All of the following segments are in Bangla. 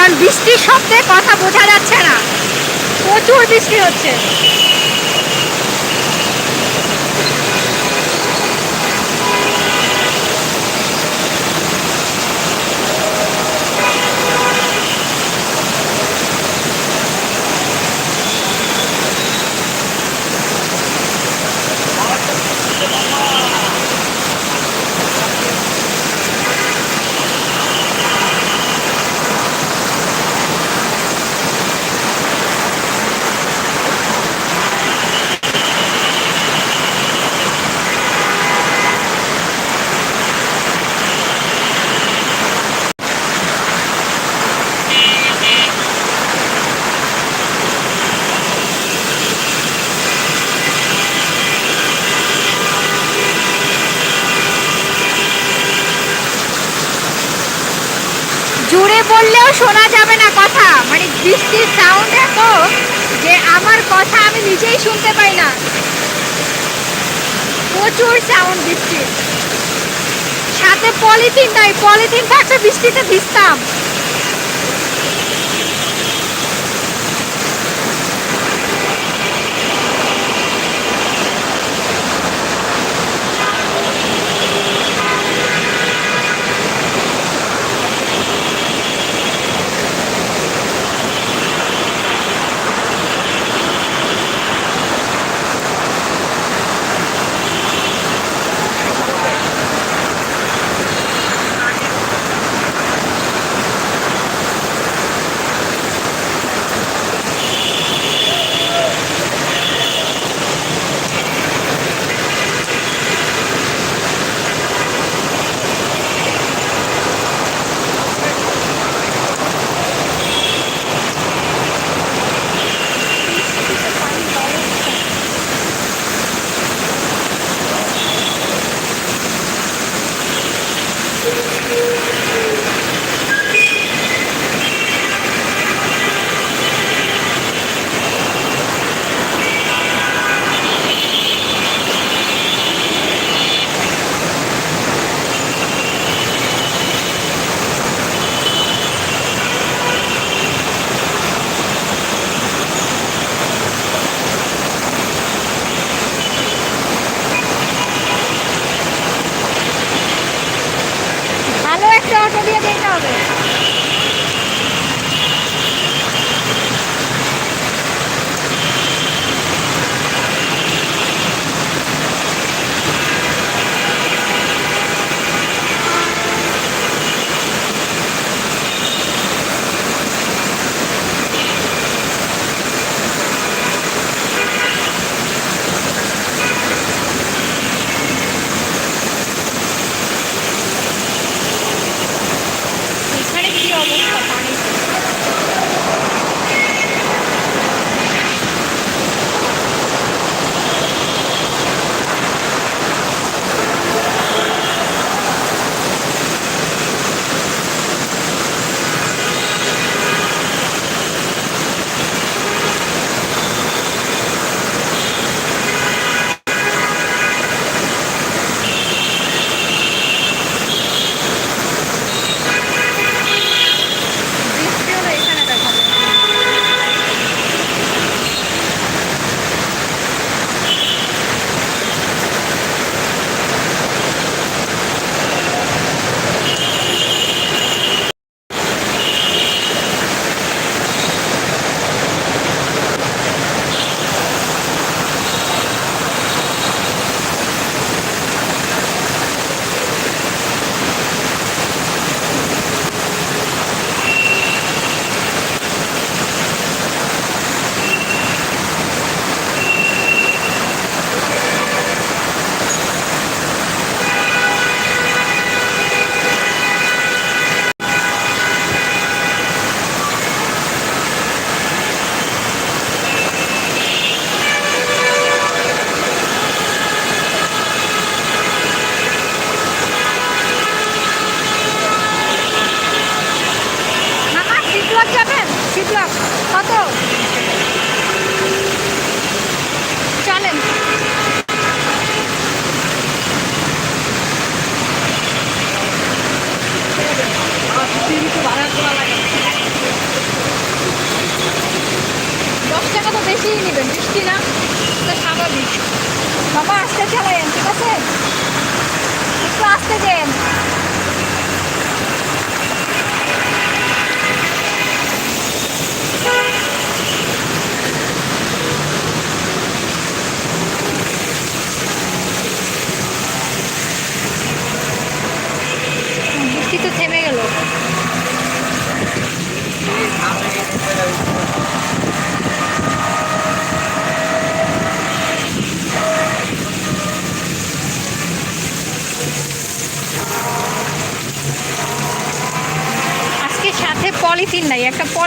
কারণ বৃষ্টির শব্দে কথা বোঝা যাচ্ছে না। প্রচুর বৃষ্টি হচ্ছে জোরে বললেও শোনা যাবে না কথা। মানে বৃষ্টির সাউন্ড এত যে আমার কথা আমি নিজেই শুনতে পাই না। প্রচুর সাউন্ড বৃষ্টির সাথে পলিথিন নাই পলিথিন থাকলে বৃষ্টিতে ভিজতাম।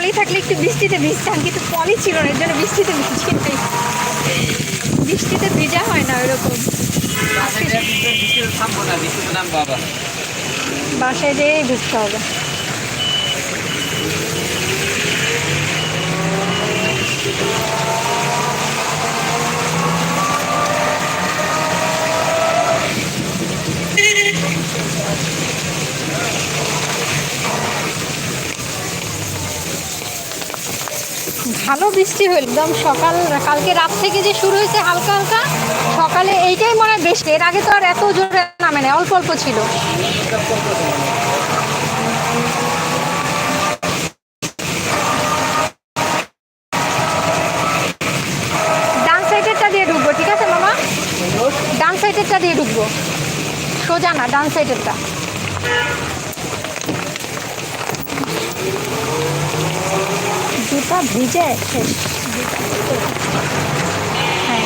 পলি থাকলে একটু বৃষ্টিতে ভিজতাম কিন্তু পলি ছিল না এর জন্য বৃষ্টিতে ভিজি নাই বৃষ্টিতে ভিজা হয় না ওইরকম। বাসায় যেয়েই ঢুকতে হবে। ভালো বৃষ্টি হইল একদম সকাল, কালকে রাত থেকে যে শুরু হয়েছে হালকা হালকা, সকালে এইটাই মনে হয় বেশি। এর আগে তো আর এত জোরে নামে না অল্প অল্প ছিল। ডান সাইডেরটা দিয়ে ঢুকবো, ঠিক আছে মামা? ডান সাইডেরটা দিয়ে ঢুকবো। সোজা না, ডান সাইডেরটা। জুতা ভিজে হ্যাঁ।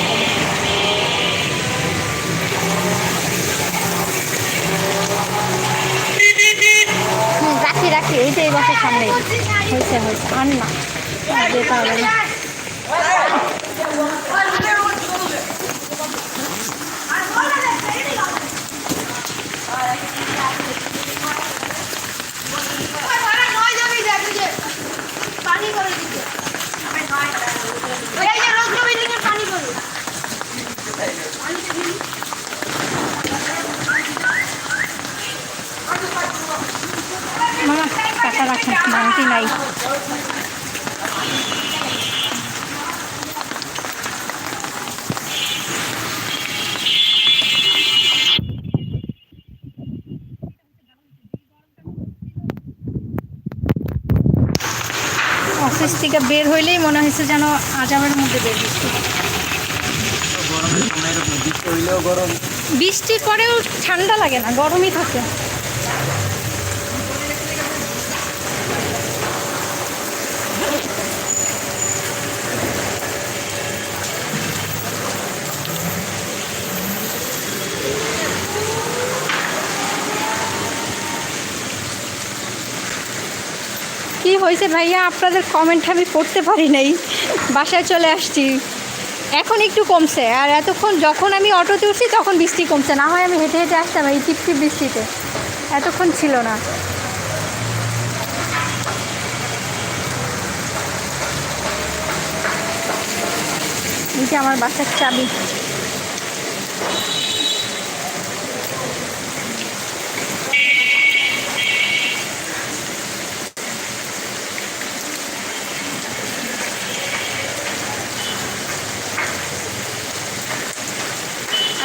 রাখি রাখি, এই যে এই বাসার সামনে। হয়েছে হয়েছে। আন না। যেতে হবে না মামা টাকা রাখেন ভাঙতি নাই থেকে বের হইলেই মনে হয়েছে যেন আজামের মধ্যে বের হচ্ছে বৃষ্টি হইলেও গরম। বৃষ্টির পরেও ঠান্ডা লাগে না গরমই থাকে। হয়েছে, ভাইয়া, আপনাদের কমেন্ট আমি পড়তে পারি নাই। বাসায় চলে আসছি। এখন একটু কমছে, আর এতক্ষণ যখন আমি অটোতে উঠছি, তখন বৃষ্টি কমছে। না হয় আমি হেঁটে হেঁটে আসতাম এই টিপটিপ বৃষ্টিতে। এতক্ষণ ছিল না। এই যে আমার বাসার চাবি।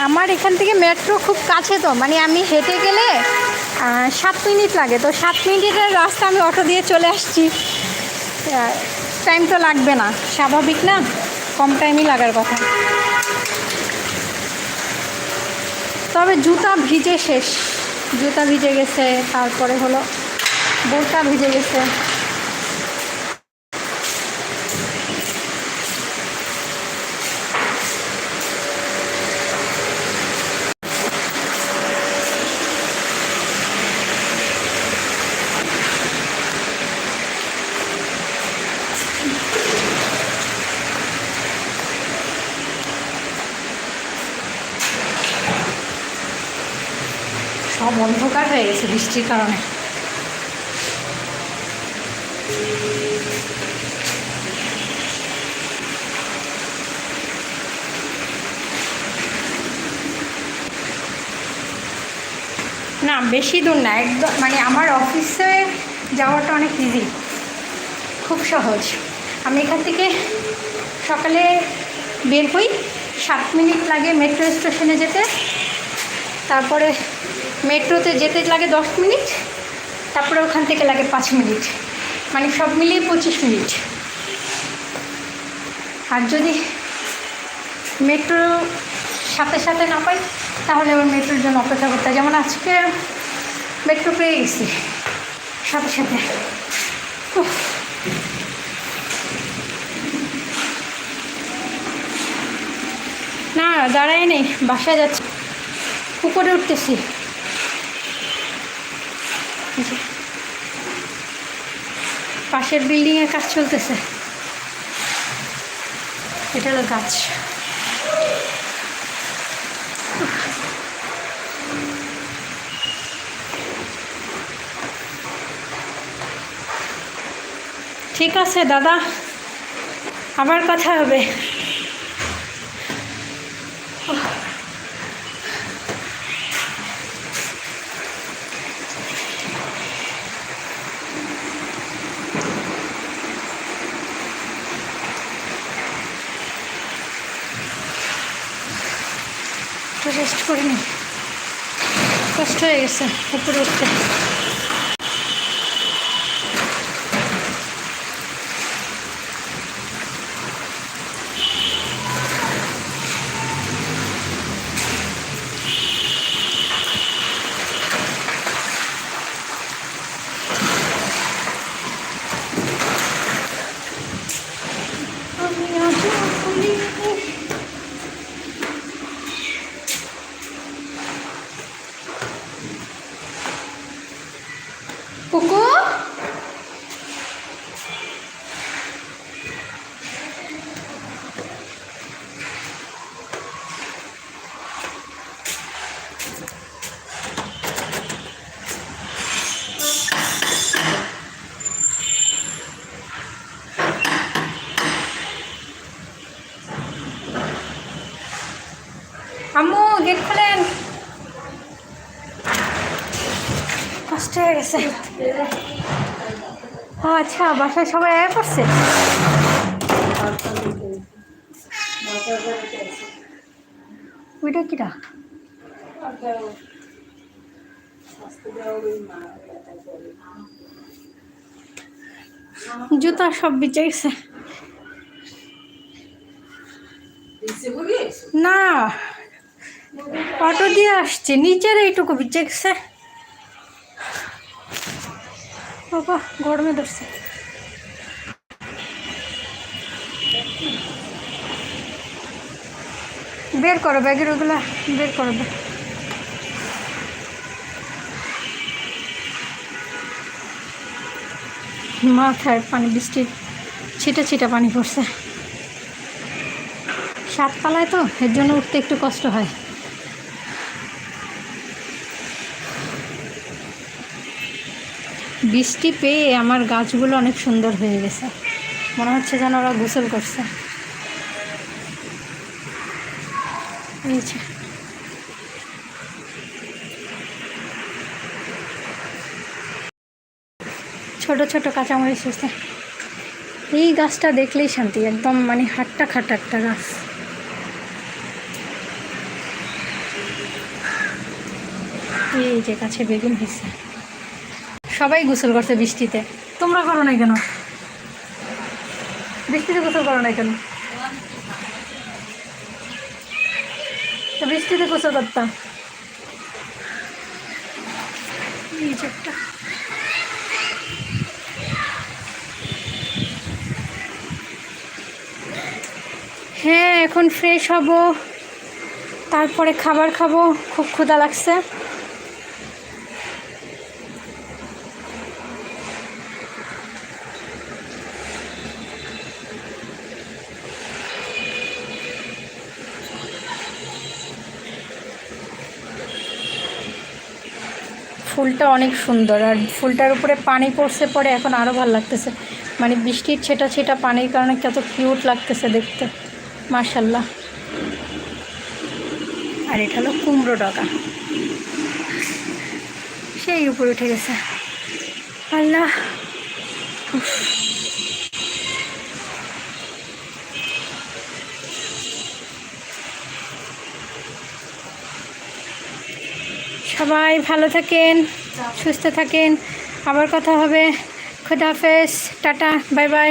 আমার এখান থেকে মেট্রো খুব কাছে তো মানে আমি হেঁটে গেলে সাত মিনিট লাগে। তো সাত মিনিটের রাস্তা আমি অটো দিয়ে চলে আসছি। টাইম তো লাগবে না। স্বাভাবিক না? কম টাইমই লাগার কথা। তবে জুতা ভিজে শেষ। জুতা ভিজে গেছে, তারপরে হলো বোরটা ভিজে গেছে সব অন্ধকার হয়ে গেছে বৃষ্টির কারণে। না, বেশি দূর না, একদম মানে আমার অফিসে যাওয়াটা অনেক ইজি খুব সহজ। আমি এখান থেকে সকালে বের হই, সাত মিনিট লাগে মেট্রো স্টেশনে যেতে। তারপরে মেট্রোতে যেতে লাগে দশ মিনিট, তারপরে ওখান থেকে লাগে পাঁচ মিনিট। মানে সব মিলিয়ে পঁচিশ মিনিট। আর যদি মেট্রো সাথে সাথে না পাই, তাহলে আবার মেট্রোর জন্য অপেক্ষা করতে হয়। যেমন আজকে মেট্রো পেয়ে গেছি, সাথে সাথে। না দাঁড়ায় নেই, বাসায় যাচ্ছি। উপরে উঠতেছি। পাশের বিল্ডিংয়ের কাজ চলতেছে। এটা হলো গাছ। ঠিক আছে দাদা। আবার কথা হবে একটু রেস্ট করে নি কষ্ট হয়ে গেছে উপরে উঠতে আমি আচ্ছা বাসায় সবাই আয়া করছে? ওইটা কিটা জুতা সব বেঁচে গেছে না, অটো দিয়ে আসছে, নিচের এইটুকু বেঁচে গেছে বাবা, গরমে ধরছে। বের করো ব্যাগের ওগুলা, বের করো। মাথায় পানি বৃষ্টির ছিটা ছিটা পানি পড়ছে। সাততলায় তো, এর জন্য উঠতে একটু কষ্ট হয়। বৃষ্টি পেয়ে আমার গাছগুলো অনেক সুন্দর হয়ে গেছে। মনে হচ্ছে যেন ওরা গোসল করছে। ছোট ছোট কাঁচামরিচ হয়েছে। এই গাছটা দেখলেই শান্তি, একদম মানে হাট্টা খাট্টা একটা গাছ। এই যে কাছে বেগুন হয়েছে। সবাই গোসল করছে বৃষ্টিতে। তোমরা করো নাই কেন? বৃষ্টিতে গোসল করো নাই কেন? বৃষ্টিতে গোসল করতাম। হ্যাঁ এখন ফ্রেশ হব। তারপরে খাবার খাব। খুব ক্ষুধা লাগছে। ফুলটা অনেক সুন্দর। আর ফুলটার উপরে পানি পড়ছে পরে এখন আরও ভালো লাগতেছে। মানে বৃষ্টির ছেটা ছেটা পানির কারণে কত কিউট লাগতেছে দেখতে। মার্শাল্লাহ আর এটা হলো কুমড়ো ডগা। সেই উপরে উঠে গেছে। আল্লাহ। সবাই ভালো থাকেন। সুস্থ থাকেন। আবার কথা হবে। খুদাহাফেজ টাটা বাই বাই।